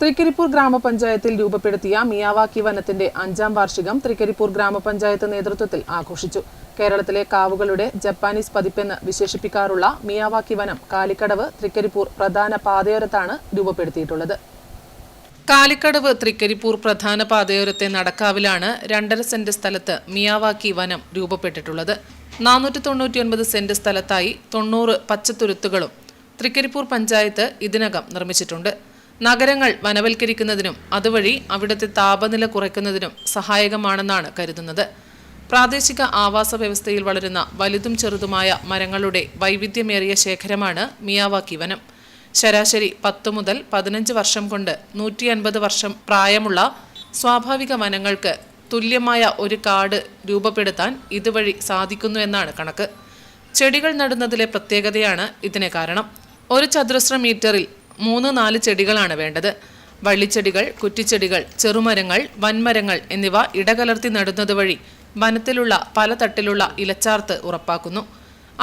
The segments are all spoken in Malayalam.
തൃക്കരിപ്പൂർ ഗ്രാമപഞ്ചായത്തിൽ രൂപപ്പെടുത്തിയ മിയാവാക്കി വനത്തിന്റെ അഞ്ചാം വാർഷികം തൃക്കരിപ്പൂർ ഗ്രാമപഞ്ചായത്ത് നേതൃത്വത്തിൽ ആഘോഷിച്ചു. കേരളത്തിലെ കാവുകളുടെ ജപ്പാനീസ് പതിപ്പെന്ന് വിശേഷിപ്പിക്കാറുള്ള മിയാവാക്കി വനം കാലിക്കടവ് തൃക്കരിപ്പൂർ പ്രധാന പാതയോരത്താണ് രൂപപ്പെടുത്തിയിട്ടുള്ളത്. കാലിക്കടവ് തൃക്കരിപ്പൂർ പ്രധാന പാതയോരത്തെ നടക്കാവിലാണ് രണ്ടര സെന്റ് സ്ഥലത്ത് മിയാവാക്കി വനം രൂപപ്പെട്ടിട്ടുള്ളത്. നാനൂറ്റി തൊണ്ണൂറ്റിയൊൻപത് സെന്റ് സ്ഥലത്തായി തൊണ്ണൂറ് പച്ചത്തുരുത്തുകളും തൃക്കരിപ്പൂർ പഞ്ചായത്ത് ഇതിനകം നിർമ്മിച്ചിട്ടുണ്ട്. നഗരങ്ങൾ വനവൽക്കരിക്കുന്നതിനും അതുവഴി അവിടുത്തെ താപനില കുറയ്ക്കുന്നതിനും സഹായകമാണെന്നാണ് കരുതുന്നത്. പ്രാദേശിക ആവാസ വ്യവസ്ഥയിൽ വളരുന്ന വലുതും ചെറുതുമായ മരങ്ങളുടെ വൈവിധ്യമേറിയ ശേഖരമാണ് മിയാവാക്കി വനം. ശരാശരി പത്ത് മുതൽ പതിനഞ്ച് വർഷം കൊണ്ട് നൂറ്റി അൻപത് വർഷം പ്രായമുള്ള സ്വാഭാവിക വനങ്ങൾക്ക് തുല്യമായ ഒരു കാട് രൂപപ്പെടുത്താൻ ഇതുവഴി സാധിക്കുന്നു എന്നാണ് കണക്ക്. ചെടികൾ നടുന്നതിലെ പ്രത്യേകതയാണ് ഇതിന് കാരണം. ഒരു ചതുരശ്ര മീറ്ററിൽ മൂന്ന് നാല് ചെടികളാണ് വേണ്ടത്. വള്ളിച്ചെടികൾ കുറ്റിച്ചെടികൾ ചെറുമരങ്ങൾ വൻമരങ്ങൾ എന്നിവ ഇടകലർത്തി നടുന്നത് വഴി വനത്തിലുള്ള പല തട്ടിലുള്ള ഇലച്ചാർത്ത് ഉറപ്പാക്കുന്നു.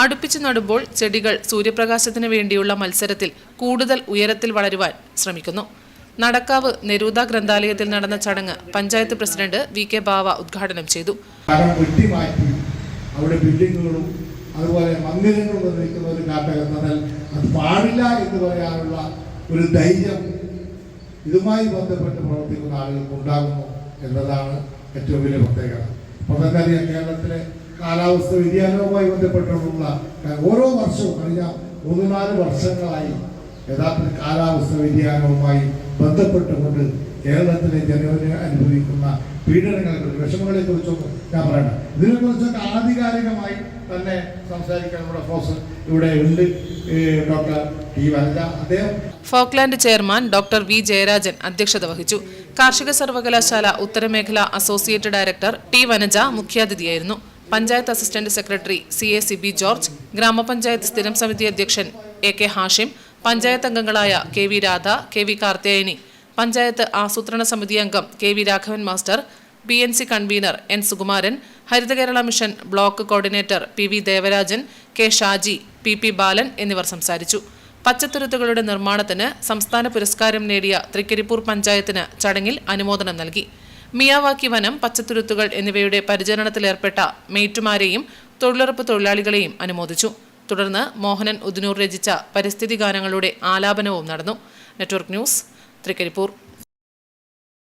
അടുപ്പിച്ച് നടുമ്പോൾ ചെടികൾ സൂര്യപ്രകാശത്തിന് വേണ്ടിയുള്ള മത്സരത്തിൽ കൂടുതൽ ഉയരത്തിൽ വളരുവാൻ ശ്രമിക്കുന്നു. നടക്കാവ് നെരൂദ ഗ്രന്ഥാലയത്തിൽ നടന്ന ചടങ്ങ് panchayat president V K Bava ഉദ്ഘാടനം ചെയ്തു. അവിടെ ബിൽഡിങ്ങുകളും അതുപോലെ മന്ദിരങ്ങളും ഒരു കാട്ടകന്നാൽ അത് പാടില്ല എന്ന് പറയാനുള്ള ഒരു ധൈര്യം ഇതുമായി ബന്ധപ്പെട്ട് പ്രവർത്തിക്കുന്ന ആളുകൾക്ക് ഉണ്ടാകുന്നു എന്നതാണ് ഏറ്റവും വലിയ പ്രത്യേകത. അപ്പോൾ തന്നെ അറിയാം കേരളത്തിലെ കാലാവസ്ഥ വ്യതിയാനവുമായി ബന്ധപ്പെട്ടുള്ള ഓരോ വർഷവും കഴിഞ്ഞ മൂന്ന് നാല് വർഷങ്ങളായി യഥാർത്ഥത്തിൽ കാലാവസ്ഥ വ്യതിയാനവുമായി ബന്ധപ്പെട്ടുകൊണ്ട് കേരളത്തിലെ ജനങ്ങളെ അനുഭവിക്കുന്ന പീഡനങ്ങളെ കുറിച്ച് വിഷമങ്ങളെ കുറിച്ചൊന്നും ഞാൻ പറയണ്ട. ഇതിനെ കുറിച്ചൊക്കെ ആധികാരികമായി തന്നെ സംസാരിക്കാൻ നമ്മുടെ പ്രൊഫസർ ഇവിടെ ഉണ്ട് ഡോക്ടർ ടി വനിത. അദ്ദേഹം Folkland chairman doctor V Jayarajan അധ്യക്ഷത വഹിച്ചു. കാർഷിക സർവകലാശാല ഉത്തരമേഖല associate director T Vanaja മുഖ്യാതിഥിയായിരുന്നു. Panchayat assistant secretary C A C B George ഗ്രാമപഞ്ചായത്ത് സ്ഥിരം സമിതി അധ്യക്ഷൻ എ കെ ഹാഷിം പഞ്ചായത്ത് അംഗങ്ങളായ K V Radha K V Karthiyani panchayat ആസൂത്രണ സമിതി അംഗം K V Raghavan master B N C convener N Sukumaran Haritha Kerala mission block coordinator P V Devarajan K Shaji P P Balan എന്നിവർ സംസാരിച്ചു. പച്ചത്തുരുത്തുകളുടെ നിർമ്മാണത്തിന് സംസ്ഥാന പുരസ്കാരം നേടിയ തൃക്കരിപ്പൂർ പഞ്ചായത്തിന് ചടങ്ങിൽ അനുമോദനം നൽകി. മിയാവാക്കി വനം പച്ചത്തുരുത്തുകൾ എന്നിവയുടെ പരിചരണത്തിലേർപ്പെട്ട മെയ്റ്റുമാരെയും തൊഴിലുറപ്പ് തൊഴിലാളികളെയും അനുമോദിച്ചു. തുടർന്ന് മോഹനൻ ഉദിനൂർ രചിച്ച പരിസ്ഥിതി ഗാനങ്ങളുടെ ആലാപനവും നടന്നു. Network news Thrikkaripur.